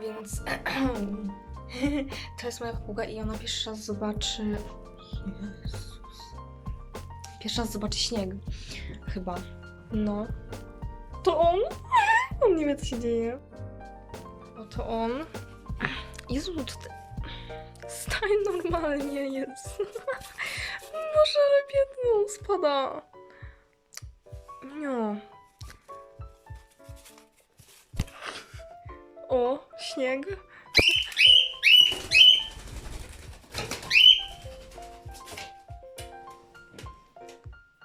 Więc to jest moja papuga i ona pierwszy raz zobaczy. Jezus. Pierwszy raz zobaczy śnieg. Chyba. No. To on? On nie wie, co się dzieje. Oto on. Jezu, to ty... Stań normalnie jest. Boże, ale biedną spada. No. O, śnieg.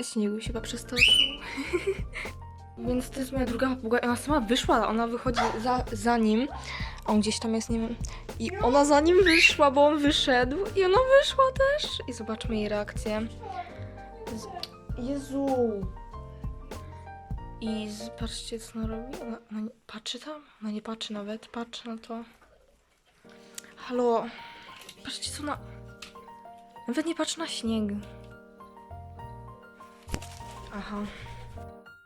Śniegu się chyba przestraszył. Więc to jest moja druga papuga i ona sama wyszła, ona wychodzi za, za nim. On gdzieś tam jest, nie wiem. I ona za nim wyszła, bo on wyszedł i ona wyszła też. I zobaczmy jej reakcję. Jezu. I zobaczcie, co ona robi. Ona, ona nie, patrzy tam? Ona nie patrzy nawet, patrzy na to. Halo. Patrzcie, co ona... Nawet nie patrzy na śnieg. Aha.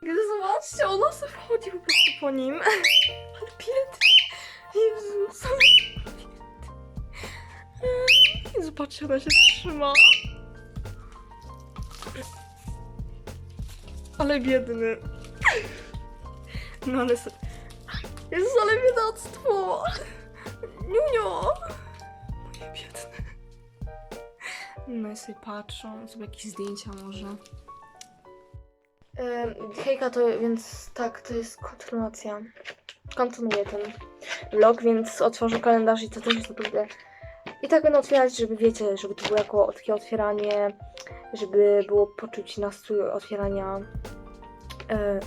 Zobaczcie, ona sobie wchodzi po prostu po nim. Ale biedny. Jezus, Zobaczcie, ona się trzyma. Ale biedny. No ale... se- Jezus, ale biedactwo. Niunio. Moje biedne. No sobie patrzą, sobie jakieś zdjęcia może. Hejka, to więc tak, to jest kontynuacja. Kontynuuję ten vlog, więc otworzę kalendarz i to też jest naprawdę... I tak będę otwierać, żeby wiecie, żeby to było jako takie otwieranie, żeby było poczuć nastrój otwierania e,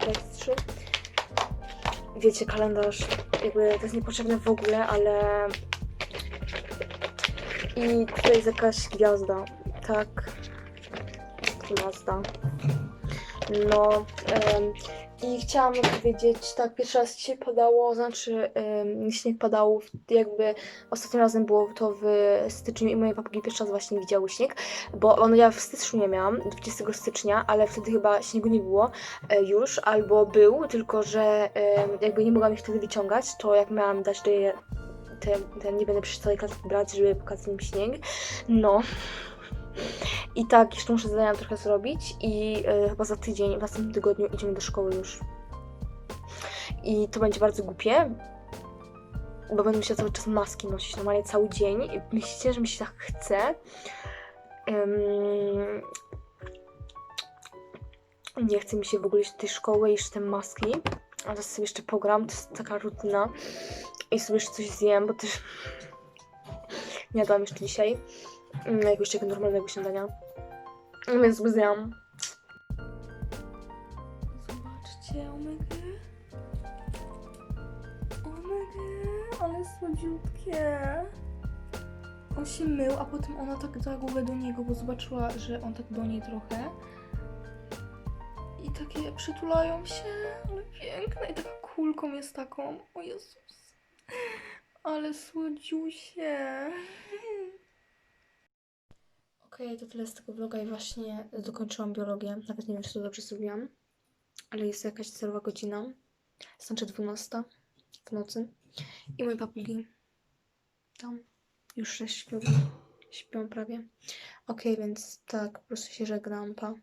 tutaj jest trzy. Wiecie, kalendarz jakby to jest niepotrzebne w ogóle, ale i tutaj jest jakaś gwiazda, tak, gwiazda. No i chciałam powiedzieć, tak, pierwszy raz dzisiaj padało, znaczy em, śnieg padał, w- jakby ostatnim razem było to w styczniu i moje papugi pierwszy raz właśnie widziały śnieg, bo ono ja w styczniu nie miałam, 20 stycznia, ale wtedy chyba śniegu nie było e, już, albo był, tylko że jakby nie mogłam ich wtedy wyciągać, to jak miałam dać je ten, ten nie będę przy całej klatki brać, żeby pokazać im śnieg, no. I tak, jeszcze muszę zadania trochę zrobić i e, chyba za tydzień, w następnym tygodniu idziemy do szkoły już. I to będzie bardzo głupie, bo będę musiała cały czas maski nosić normalnie cały dzień. I Myślicie, że mi się tak chce? Nie chce mi się w ogóle iść do tej szkoły jeszcze te maski. A teraz sobie jeszcze pogram, to jest taka rutyna. I sobie jeszcze coś zjem, bo też nie jadłam jeszcze dzisiaj. Mm, Jakiegoś takiego normalnego śniadania. Więc sobie zjadłam. Zobaczcie, omega. Omega, ale słodziutkie. On się mył, a potem ona tak dała głowę do niego, bo zobaczyła, że on tak do niej trochę. I takie przytulają się, ale piękne. I taka kulką jest taką. O Jezus. Ale słodziusie. Okej, to tyle z tego vloga i właśnie dokończyłam biologię. Nawet nie wiem, czy to dobrze zrobiłam. Ale jest jakaś celowa godzina. Znaczy 12 w nocy. I moje papugi tam już też śpią. Śpią prawie. Okej, więc tak, po prostu się żegnam. Pa.